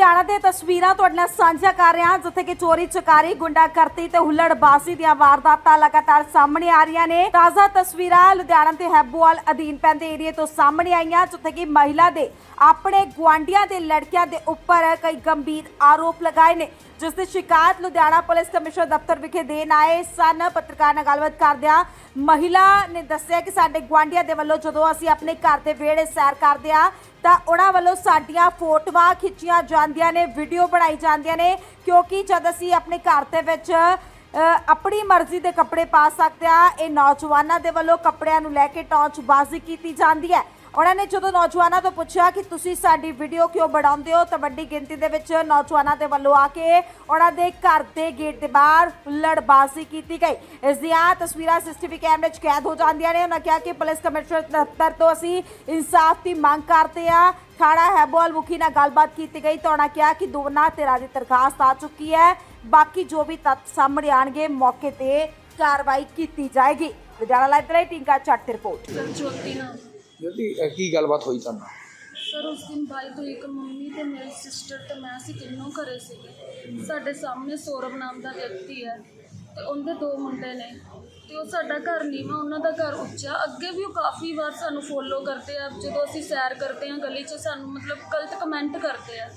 ਲੁਧਿਆਣਾ ਦੇ ਤਸਵੀਰਾਂ ਤੁਹਾਡੇ ਨਾਲ ਸਾਂਝਾ ਕਰ ਰਹੇ ਜਿੱਥੇ ਕਿ ਚੋਰੀ ਚਕਾਰੀ, ਗੁੰਡਾਗਰਦੀ ਤੇ ਹੁੱਲੜਬਾਜ਼ੀ ਦੀਆਂ ਵਾਰਦਾਤਾਂ ਲਗਾਤਾਰ ਸਾਹਮਣੇ ਆ ਰਹੀਆਂ ਨੇ। ਤਾਜ਼ਾ ਤਸਵੀਰਾਂ ਲੁਧਿਆਣਾ ਦੇ ਹੈਬੋਵਾਲ ਅਧੀਨ ਪੈਂਦੇ ਏਰੀਏ ਤੋਂ ਸਾਹਮਣੇ ਆਈਆਂ, ਜਿੱਥੇ ਕਿ ਮਹਿਲਾ ਦੇ ਆਪਣੇ ਗੁਆਂਢੀਆਂ ਦੇ ਲੜਕਿਆਂ ਦੇ ਉੱਪਰ ਕਈ ਗੰਭੀਰ ਆਰੋਪ ਲਗਾਏ ਨੇ। ਜਿਸ ਦੀ ਸ਼ਿਕਾਇਤ ਲੁਧਿਆਣਾ ਪੁਲਿਸ ਕਮਿਸ਼ਨਰ ਦਫ਼ਤਰ ਵਿਖੇ ਦੇਣ ਆਏ ਸਨ। ਪੱਤਰਕਾਰ ਨਾਲ ਗੱਲਬਾਤ ਕਰਦਿਆਂ ਮਹਿਲਾ ਨੇ ਦੱਸਿਆ ਕਿ ਸਾਡੇ ਗੁਆਂਢੀਆਂ ਦੇ ਵੱਲੋਂ ਜਦੋਂ ਅਸੀਂ ਆਪਣੇ ਘਰ ਦੇ ਵਿਹੜੇ ਸੈਰ ਕਰਦੇ ਆ ਤਾਂ ਉਹਨਾਂ ਵੱਲੋਂ ਸਾਡੀਆਂ ਫੋਟੋਆਂ ਖਿੱਚੀਆਂ ਜਾਂਦੀਆਂ ਨੇ, ਵੀਡੀਓ ਬਣਾਈ ਜਾਂਦੀਆਂ ਨੇ, ਕਿਉਂਕਿ ਜਦ ਅਸੀਂ ਆਪਣੇ ਘਰ ਦੇ ਵਿੱਚ ਆਪਣੀ ਮਰਜ਼ੀ ਦੇ ਕੱਪੜੇ ਪਾ ਸਕਦੇ ਆ ਇਹ ਨੌਜਵਾਨਾਂ ਦੇ ਵੱਲੋਂ ਕੱਪੜਿਆਂ ਨੂੰ ਲੈ ਕੇ ਟੌਂਚਬਾਜ਼ੀ ਕੀਤੀ ਜਾਂਦੀ ਹੈ। ਉਹਨਾਂ ਨੇ ਜਦੋਂ ਨੌਜਵਾਨਾਂ ਤੋਂ ਪੁੱਛਿਆ ਕਿ ਤੁਸੀਂ ਸਾਡੀ ਵੀਡੀਓ ਕਿਉਂ ਬਣਾਉਂਦੇ ਹੋ, ਤਾਂ ਵੱਡੀ ਗਿਣਤੀ ਦੇ ਵਿੱਚ ਨੌਜਵਾਨਾਂ ਦੇ ਵੱਲੋਂ ਆ ਕੇ ਉਹਨਾਂ ਦੇ ਘਰ ਦੇ ਗੇਟ ਦੇ ਬਾਹਰ ਲੜਬਾਜ਼ੀ ਕੀਤੀ ਗਈ। ਇਸ ਦੀਆਂ ਤਸਵੀਰਾਂ ਸੀਸੀਟੀਵੀ ਕੈਮਰੇ 'ਚ ਕੈਦ ਹੋ ਜਾਂਦੀਆਂ ਨੇ। ਉਹਨਾਂ ਕਿਹਾ ਕਿ ਪੁਲਿਸ ਕਮਿਸ਼ਨਰ ਦਫ਼ਤਰ ਤੋਂ ਅਸੀਂ ਇਨਸਾਫ ਦੀ ਮੰਗ ਕਰਦੇ ਆ ਥਾਣਾ ਹੈਬੋਲ ਮੁਖੀ ਨਾਲ ਗੱਲਬਾਤ ਕੀਤੀ ਗਈ ਤਾਂ ਉਹਨਾਂ ਕਿਹਾ ਕਿ ਦੋਨਾਂ ਧਿਰਾਂ ਦੀ ਦਰਖਾਸਤ ਆ ਚੁੱਕੀ ਹੈ। ਬਾਕੀ ਜੋ ਵੀ ਤੱਥ ਸਾਹਮਣੇ ਆਣਗੇ ਮੌਕੇ ਤੇ ਕਾਰਵਾਈ ਕੀਤੀ ਜਾਏਗੀ। ਲੁਧਿਆਣਾ ਲਾਈਵ ਦੇ ਲਈ ਚੱਟ ਰਿਪੋਰਟ। ਜਲਦੀ ਅਹ ਕੀ ਗੱਲਬਾਤ ਹੋਈ ਤੁਹਾਨੂੰ? ਸਰ ਉਸ ਦਿਨ 22 ਤਰੀਕ ਮੰਮੀ ਤੇ ਮੇਰੀ ਸਿਸਟਰ ਤੇ ਮੈਂ ਅਸੀਂ ਤਿੰਨੋਂ ਘਰੇ ਸੀਗੇ। ਸਾਡੇ ਸਾਹਮਣੇ ਸੌਰਵ ਨਾਮ ਦਾ ਵਿਅਕਤੀ ਹੈ। ਤੇ ਉਹਦੇ ਦੋ ਮੁੰਡੇ ਨੇ ਤੇ ਉਹ ਸਾਡਾ ਘਰ ਨੀਵਾਂ ਉਹਨਾਂ ਦਾ ਘਰ ਉੱਚਾ। ਅੱਗੇ ਵੀ ਉਹ ਕਾਫੀ ਵਾਰ ਸਾਨੂੰ ਫੋਲੋ ਕਰਦੇ ਆ, ਜਦੋਂ ਅਸੀਂ ਸੈਰ ਕਰਦੇ ਆ ਗਲੀ 'ਚ ਸਾਨੂੰ ਮਤਲਬ ਗਲਤ ਕਮੈਂਟ ਕਰਦੇ ਆ।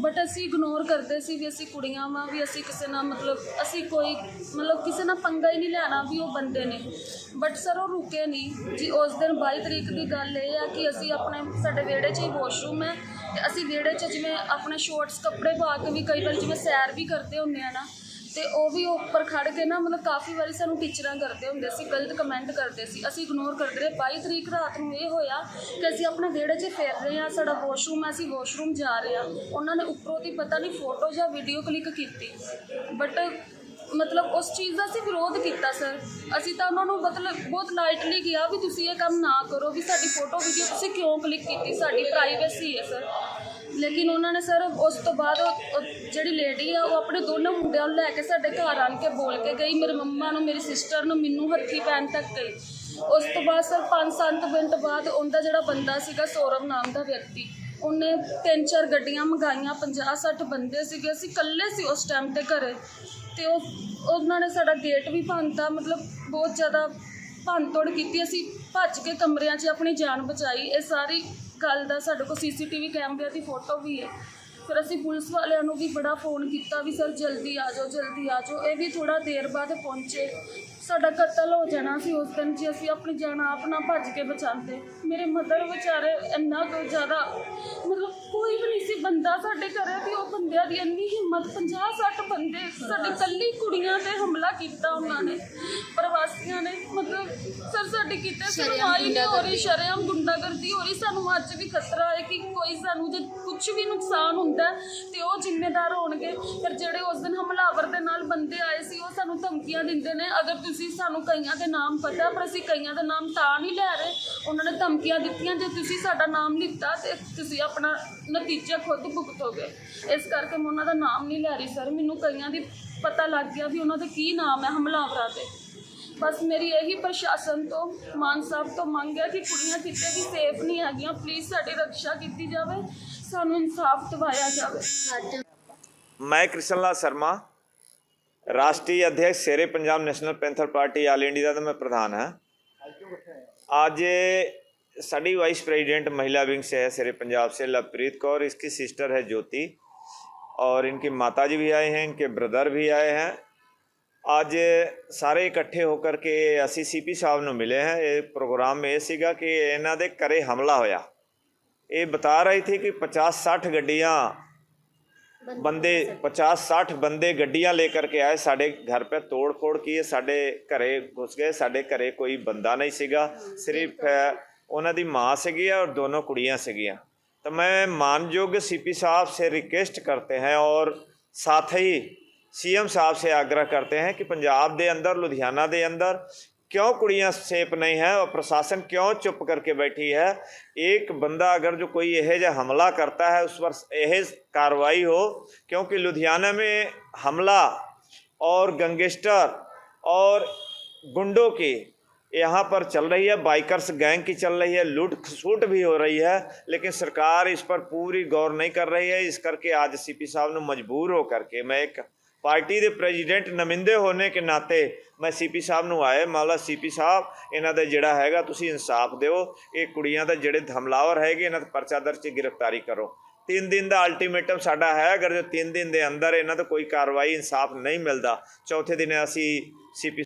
ਬਟ ਅਸੀਂ ਇਗਨੋਰ ਕਰਦੇ ਸੀ ਵੀ ਅਸੀਂ ਕੁੜੀਆਂ ਵਾਂ, ਵੀ ਅਸੀਂ ਕਿਸੇ ਨਾਲ ਮਤਲਬ ਅਸੀਂ ਕੋਈ ਮਤਲਬ ਕਿਸੇ ਨਾਲ ਪੰਗਾ ਹੀ ਨਹੀਂ ਲੈਣਾ ਵੀ ਉਹ ਬੰਦੇ ਨੇ। ਬਟ ਸਰ ਉਹ ਰੁਕੇ ਨਹੀਂ। ਜੀ, ਉਸ ਦਿਨ 22 ਤਰੀਕ ਦੀ ਗੱਲ ਇਹ ਆ ਕਿ ਅਸੀਂ ਆਪਣੇ, ਸਾਡੇ ਵਿਹੜੇ 'ਚ ਹੀ ਵਾਸ਼ਰੂਮ ਹੈ। ਤੇ ਅਸੀਂ ਵਿਹੜੇ 'ਚ ਜਿਵੇਂ ਆਪਣੇ ਸ਼ੋਰਟਸ ਕੱਪੜੇ ਪਾ ਕੇ ਵੀ ਕਈ ਵਾਰ ਜਿਵੇਂ ਸੈਰ ਵੀ ਕਰਦੇ ਹੁੰਦੇ ਆ ਨਾ ਤੇ ਉਹ ਵੀ ਉੱਪਰ ਖੜ ਕੇ ਨਾ ਮਤਲਬ ਕਾਫੀ ਵਾਰੀ ਸਾਨੂੰ ਟੀਚਰਾਂ ਕਰਦੇ ਹੁੰਦੇ ਸੀ, ਗਲਤ ਕਮੈਂਟ ਕਰਦੇ ਸੀ। ਅਸੀਂ ਇਗਨੋਰ ਕਰਦੇ ਰਹੇ। 22 ਤਰੀਕ ਰਾਤ ਨੂੰ ਇਹ ਹੋਇਆ ਕਿ ਅਸੀਂ ਆਪਣੇ ਵਿਹੜੇ 'ਚ ਫਿਰ ਰਹੇ ਹਾਂ, ਸਾਡਾ ਵਾਸ਼ਰੂਮ ਹੈ ਅਸੀਂ ਵਾਸ਼ਰੂਮ ਜਾ ਰਹੇ ਹਾਂ। ਉਹਨਾਂ ਨੇ ਉੱਪਰੋਂ ਦੀ ਪਤਾ ਨਹੀਂ ਫੋਟੋ ਜਾਂ ਵੀਡੀਓ ਕਲਿੱਕ ਕੀਤੀ। ਬਟ ਮਤਲਬ ਉਸ ਚੀਜ਼ ਦਾ ਅਸੀਂ ਵਿਰੋਧ ਕੀਤਾ ਸਰ ਅਸੀਂ ਤਾਂ ਉਹਨਾਂ ਨੂੰ ਮਤਲਬ ਬਹੁਤ ਲਾਈਟਲੀ ਕਿਹਾ ਵੀ ਤੁਸੀਂ ਇਹ ਕੰਮ ਨਾ ਕਰੋ ਵੀ ਸਾਡੀ ਫੋਟੋ ਵੀਡੀਓ ਤੁਸੀਂ ਕਿਉਂ ਕਲਿੱਕ ਕੀਤੀ? ਸਾਡੀ ਪ੍ਰਾਈਵੇਸੀ ਹੈ ਸਰ ਲੇਕਿਨ ਉਹਨਾਂ ਨੇ ਸਰ ਉਸ ਤੋਂ ਬਾਅਦ ਉਹ- ਉਹ ਜਿਹੜੀ ਲੇਡੀ ਆ, ਉਹ ਆਪਣੇ ਦੋਨੋਂ ਮੁੰਡਿਆਂ ਨੂੰ ਲੈ ਕੇ ਸਾਡੇ ਘਰ ਆਣ ਕੇ ਬੋਲ ਕੇ ਗਈ। ਮੇਰੇ ਮੰਮਾ ਨੂੰ, ਮੇਰੀ ਸਿਸਟਰ ਨੂੰ, ਮੈਨੂੰ ਹੱਥੀ ਪੈਣ ਤੱਕ ਗਈ। ਉਸ ਤੋਂ ਬਾਅਦ ਸਰ 5-7 ਮਿੰਟ ਬਾਅਦ ਉਹਦਾ ਜਿਹੜਾ ਬੰਦਾ ਸੀਗਾ, ਸੌਰਵ ਨਾਮ ਦਾ ਵਿਅਕਤੀ, ਉਹਨੇ ਤਿੰਨ ਚਾਰ ਗੱਡੀਆਂ ਮੰਗਾਈਆਂ 50-60 ਬੰਦੇ ਸੀਗੇ। ਅਸੀਂ ਇਕੱਲੇ ਸੀ ਉਸ ਟਾਈਮ ਤੇ ਘਰੇ। ਤੇ ਉਹ ਉਹਨਾਂ ਨੇ ਸਾਡਾ ਗੇਟ ਵੀ ਭੰਨਤਾ। ਮਤਲਬ ਬਹੁਤ ਜ਼ਿਆਦਾ ਭੰਨਤੋੜ ਕੀਤੀ, ਅਸੀਂ ਭੱਜ ਕੇ ਕਮਰਿਆਂ 'ਚ ਆਪਣੀ ਜਾਨ ਬਚਾਈ। ਇਹ ਸਾਰੀ ਗੱਲ ਦਾ ਸਾਡੇ ਕੋਲ ਸੀਸੀਟੀਵੀ ਕੈਮਰਿਆਂ ਦੀ ਫੋਟੋ ਵੀ ਹੈ। ਫਿਰ ਅਸੀਂ ਪੁਲਿਸ ਵਾਲਿਆਂ ਨੂੰ ਵੀ ਬੜਾ ਫੋਨ ਕੀਤਾ ਵੀ, ਸਰ, ਜਲਦੀ ਆ ਜਾਓ, ਜਲਦੀ ਆ ਜਾਓ। ਇਹ ਵੀ ਥੋੜਾ ਦੇਰ ਬਾਅਦ ਪਹੁੰਚੇ। ਸਾਡਾ ਕਤਲ ਹੋ ਜਾਣਾ ਸੀ ਉਸ ਦਿਨ ਜੇ, ਅਸੀਂ ਆਪਣੀ ਜਾਨ ਆਪ ਨਾ ਭੱਜ ਕੇ ਬਚਾਉਂਦੇ। ਮੇਰੇ ਮਦਰ ਵਿਚਾਰੇ ਇੰਨਾ ਕੁ ਜ਼ਿਆਦਾ, ਮਤਲਬ ਕੋਈ ਵੀ ਨਹੀਂ ਸੀ, ਬੰਦਾ ਸਾਡੇ ਘਰੇ ਵੀ ਉਹ ਬੰਦਿਆਂ ਦੀ ਇੰਨੀ ਹਿੰਮਤ 50 60 ਬੰਦੇ ਸਾਡੇ ਕੱਲੀ ਕੁੜੀਆਂ ਤੇ ਹਮਲਾ ਕੀਤਾ ਉਹਨਾਂ ਨੇ ਪ੍ਰਵਾਸੀਆਂ ਨੇ ਮਤਲਬ ਸਰ ਸਾਡੀ ਕਿਤੇ ਸੁਣਵਾਈ ਨਹੀਂ ਹੋ ਰਹੀ ਸ਼ਰੇਆਮ ਗੁੰਡਾਗਰਦੀ ਹੋ ਰਹੀ ਸਾਨੂੰ ਅੱਜ ਵੀ ਖਤਰਾ ਹੈ ਕਿ ਕੋਈ ਸਾਨੂੰ ਜੇ ਕੁਝ ਵੀ ਨੁਕਸਾਨ ਹੁੰਦਾ ਤੇ ਉਹ ਜ਼ਿੰਮੇਦਾਰ ਹੋਣਗੇ। ਪਰ ਜਿਹੜੇ ਉਸ ਦਿਨ ਹਮਲਾਵਰ ਦੇ ਨਾਲ ਬੰਦੇ ਆਏ ਸੀ ਉਹ ਸਾਨੂੰ ਧਮਕੀਆਂ ਦਿੰਦੇ ਨੇ ਅਗਰ ਤੁਸੀਂ ਸਾਨੂੰ ਕਈਆਂ ਦੇ ਨਾਮ ਪਤਾ ਪਰ ਅਸੀਂ ਕਈਆਂ ਦਾ ਨਾਮ ਤਾਂ ਨਹੀਂ ਲੈ ਰਹੇ ਉਹਨਾਂ ਨੇ ਧਮਕੀਆਂ ਦਿੱਤੀਆਂ ਜੇ ਤੁਸੀਂ ਸਾਡਾ ਨਾਮ ਲਿੱਤਾ ਤੇ ਤੁਸੀਂ ਆਪਣਾ ਨਤੀਜਾ ਖੁਦ ਭੁਗਤੋਗੇ। ਇਸ ਕਰਕੇ ਮੈਂ ਉਹਨਾਂ ਦਾ ਨਾਮ ਨਹੀਂ ਲੈ ਰਹੀ ਸਰ ਮੈਨੂੰ ਕਈਆਂ ਦੀ ਪਤਾ ਲੱਗ ਗਿਆ ਵੀ ਉਹਨਾਂ ਦੇ ਕੀ ਨਾਮ ਹੈ ਹਮਲਾਵਰਾਂ ਦੇ ਬਸ ਮੇਰੀ ਇਹੀ ਪ੍ਰਸ਼ਾਸਨ ਤੋਂ ਮਾਨ ਸਾਹਿਬ ਤੋਂ ਮੰਗ ਹੈ ਕਿ ਕੁੜੀਆਂ ਕਿਤੇ ਵੀ ਸੇਫ ਨਹੀਂ ਹੈਗੀਆਂ ਪਲੀਜ਼ ਸਾਡੀ ਰੱਖਿਆ ਕੀਤੀ ਜਾਵੇ ਸਾਨੂੰ ਇਨਸਾਫ ਦਿਵਾਇਆ ਜਾਵੇ मैं कृष्णलाल शर्मा राष्ट्रीय अध्यक्ष Shere Punjab national panther party all India ਦਾ ਮੈਂ ਪ੍ਰਧਾਨ ਹਾਂ आज साड़ी वाइस प्रेसिडेंट महिला विंग से है शेरे पंजाब से लवप्रीत कौर इसकी सिस्टर है ज्योति और इनकी माता जी भी आए हैं इनके ब्रदर भी आए हैं ਅੱਜ ਸਾਰੇ ਇਕੱਠੇ ਹੋ ਕਰਕੇ ਅਸੀਂ ਸੀਪੀ ਸਾਹਿਬ ਨੂੰ ਮਿਲੇ ਹਾਂ ਇਹ ਪ੍ਰੋਗਰਾਮ ਇਹ ਸੀਗਾ ਕਿ ਇਹਨਾਂ ਦੇ ਘਰੇ ਹਮਲਾ ਹੋਇਆ ਇਹ ਬਤਾ ਰਹੀ ਥੀ ਕਿ 50 60 ਗੱਡੀਆਂ ਬੰਦੇ 50 60 ਬੰਦੇ ਗੱਡੀਆਂ ਲੈ ਕਰਕੇ ਆਏ ਸਾਡੇ ਘਰ पे ਤੋੜ ਫੋੜ ਕੀਏ ਸਾਡੇ ਘਰੇ ਘੁਸ ਗਏ ਸਾਡੇ ਘਰੇ ਕੋਈ ਬੰਦਾ ਨਹੀਂ ਸੀਗਾ ਸਿਰਫ ਅ, ਉਹਨਾਂ ਦੀ ਮਾਂ ਸੀਗੀ ਔਰ ਦੋਨੋਂ ਕੁੜੀਆਂ ਸੀਗੀਆਂ तो मैं मानयोग सीपी साहब से रिक्वेस्ट करते हैं और साथ ही सीएम साहब से आग्रह करते हैं कि पंजाब ਦੇ ਅੰਦਰ ਲੁਧਿਆਣਾ ਦੇ ਅੰਦਰ क्यों कुड़ियाँ सेफ नहीं है और प्रशासन क्यों चुप करके बैठी है एक बंदा अगर जो कोई यह जो हमला करता है उस पर यह कार्रवाई हो क्योंकि लुधियाना में हमला और गैंगस्टर और गुंडों की यहाँ पर चल रही है बाइकर्स गैंग की चल रही है लूट खसूट भी हो रही है लेकिन सरकार इस पर पूरी गौर नहीं कर रही है इस करके आज सीपी साहब ने मजबूर हो करके मैं एक ਪਾਰਟੀ ਦੇ ਪ੍ਰੈਜ਼ੀਡੈਂਟ ਨਮਿੰਦੇ ਹੋਣੇ ਕੇ ਨਾਤੇ ਮੈਂ ਸੀਪੀ ਸਾਹਿਬ ਨੂੰ ਆਏ ਮਾਲਾ ਸੀਪੀ ਸਾਹਿਬ ਇਹਨਾਂ ਦੇ ਜਿਹੜਾ ਹੈਗਾ ਤੁਸੀਂ ਇਨਸਾਫ ਦਿਓ ਇਹ ਕੁੜੀਆਂ ਦੇ ਜਿਹੜੇ ਹਮਲਾਵਰ ਹੈਗੇ ਇਹਨਾਂ ਤੇ ਪਰਚਾ ਦਰਜ ਚ ਗ੍ਰਿਫਤਾਰੀ ਕਰੋ ਤਿੰਨ ਦਿਨ ਦਾ ਅਲਟੀਮੇਟਮ ਸਾਡਾ ਹੈ ਅਗਰ ਜੋ ਤਿੰਨ ਦਿਨ ਦੇ ਅੰਦਰ ਇਹਨਾਂ ਤੋਂ ਕੋਈ ਕਾਰਵਾਈ ਇਨਸਾਫ ਨਹੀਂ ਮਿਲਦਾ ਚੌਥੇ ਦਿਨ ਅਸੀਂ ਸੀਪੀ